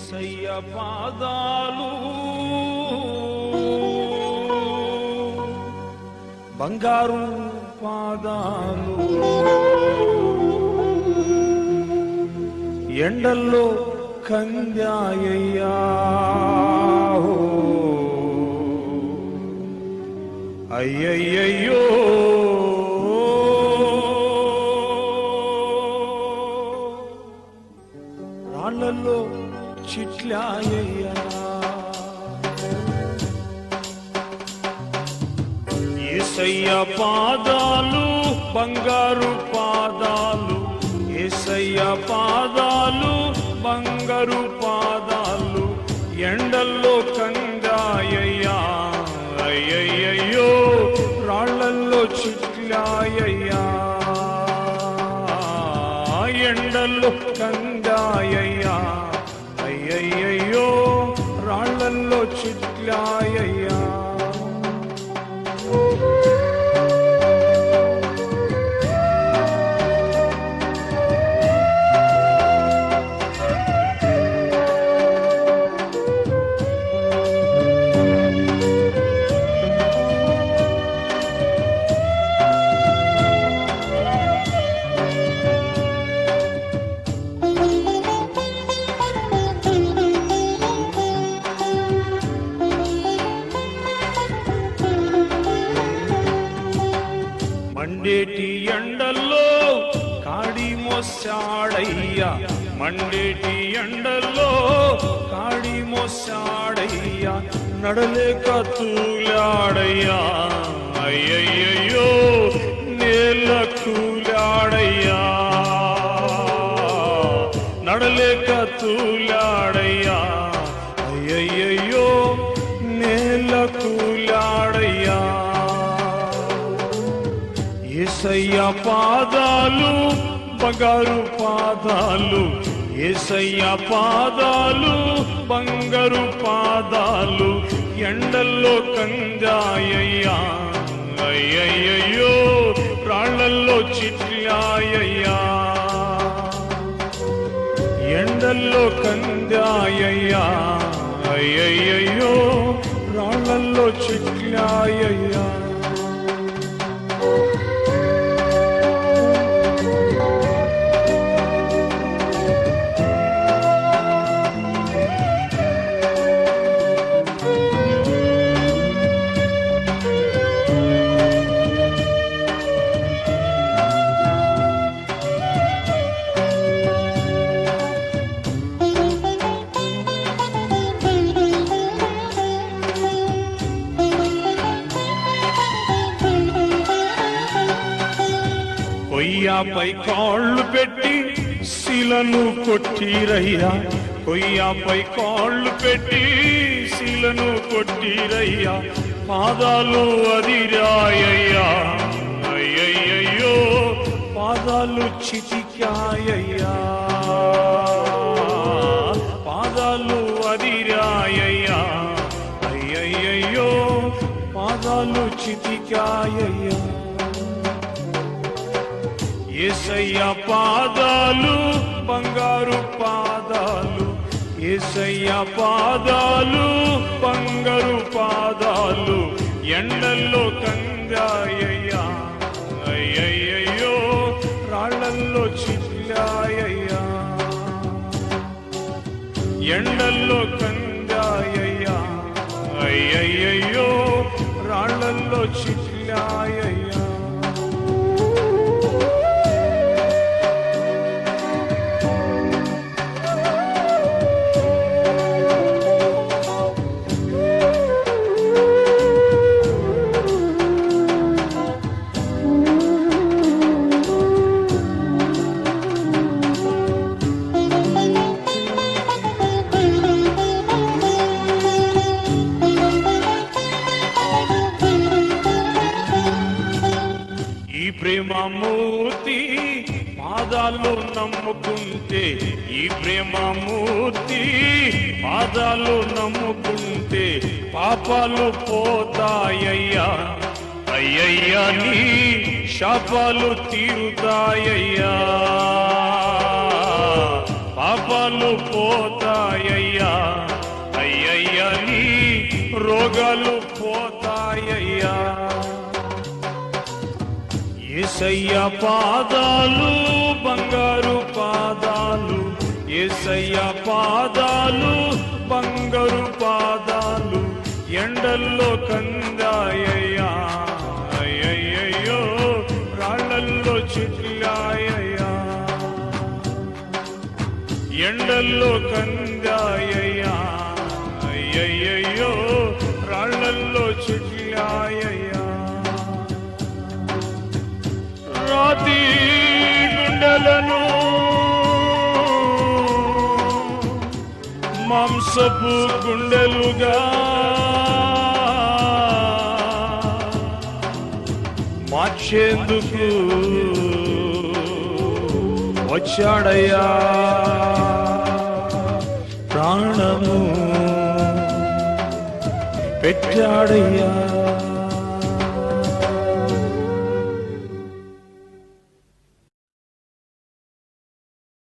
ఏసయ్య పాదాలు. బంగారు పాదాలు. ఎండల్లో కందాయ్యా. అయ్యయ్యయ్యో. ఏసయ్య పాదాలు బంగారు పాదాలు. ఏసయ్య పాదాలు బంగారు పాదాలు. ఎండల్లో కంగాయ్యా అయ్యయ్యో రాళ్ళల్లో చిట్లాయ్యా. ఎండల్లో కంగాయ్యా అయ్యయ్యో రాళ్ళల్లో చిట్లాయ్యా. మండేటి ఎండల్లో కాడి మోసాడయ్యా. మండేటి ఎండల్లో కాడి మోసాడయ్యా. నడలేక తూలాడయ్యా. అయ్యయ్యో నేల కూలాడయ్యా నడలేక తూలాడయ్యా. ఏసయ్య పాదాలు బంగారు పాదాలు. ఏసయ్య పాదాలు బంగారు పాదాలు. ఎండల్లో కంజాయ్యా అయ్యయ్యయ్యో రాళ్ళల్లో చిట్లాయ్యా. ఎండల్లో కందాయ్యా అయ్యయ్యో రాళ్ళల్లో చిట్లాయ్యా. కొయ్యాపై కాళ్ళు పెట్టి శిలను కొట్టిరయ్యా కొయ్యాపై కాళ్ళు పెట్టి శిలను కొట్టిరయ్యా పాదాలు అదిరాయ్యా అయ్యయ్యో పాదాలు చిటికాయ్యా పాదాలు అదిరాయ్యా అయ్యయ్యో పాదాలు చిటికాయ్యా ఏసయ్య పాదాలు బంగారు పాదాలు ఏసయ్య పాదాలు బంగారు పాదాలు ఎండల్లో కంగాయ్యా అయ్యయ్యో రాళ్ళల్లో చిల్లాయ్యా. ఎండల్లో కంగాయ్యా అయ్యయ్యో రాళ్ళల్లో చిల్లాయ్యా. ప్రేమమూర్తి పాదాలు నమ్ముకుంటే ఈ ప్రేమమూర్తి. పాదాలు నమ్ముకుంటే పాపాలు పోతాయ్యా అయ్యయ్యా నీ శాపాలు తీరుతాయ్యా పాపాలు పోతాయ్యా అయ్యయ్యా నీ రోగాలు పోతాయ్యా ఏసయ్య పాదాలు బంగారు పాదాలు ఏసయ్య పాదాలు బంగారు పాదాలు ఎండల్లో కందాయ్యా అయ్యయ్యో రాళ్ళల్లో చిట్లాయ్యా ఎండల్లో కందాయ్యా అయ్యయ్యో రాతి గుండెలను మాంసపు గుండెలుగా మార్చేందుకు వచ్చాడయ్యా. ప్రాణము పెట్టాడయ్యా.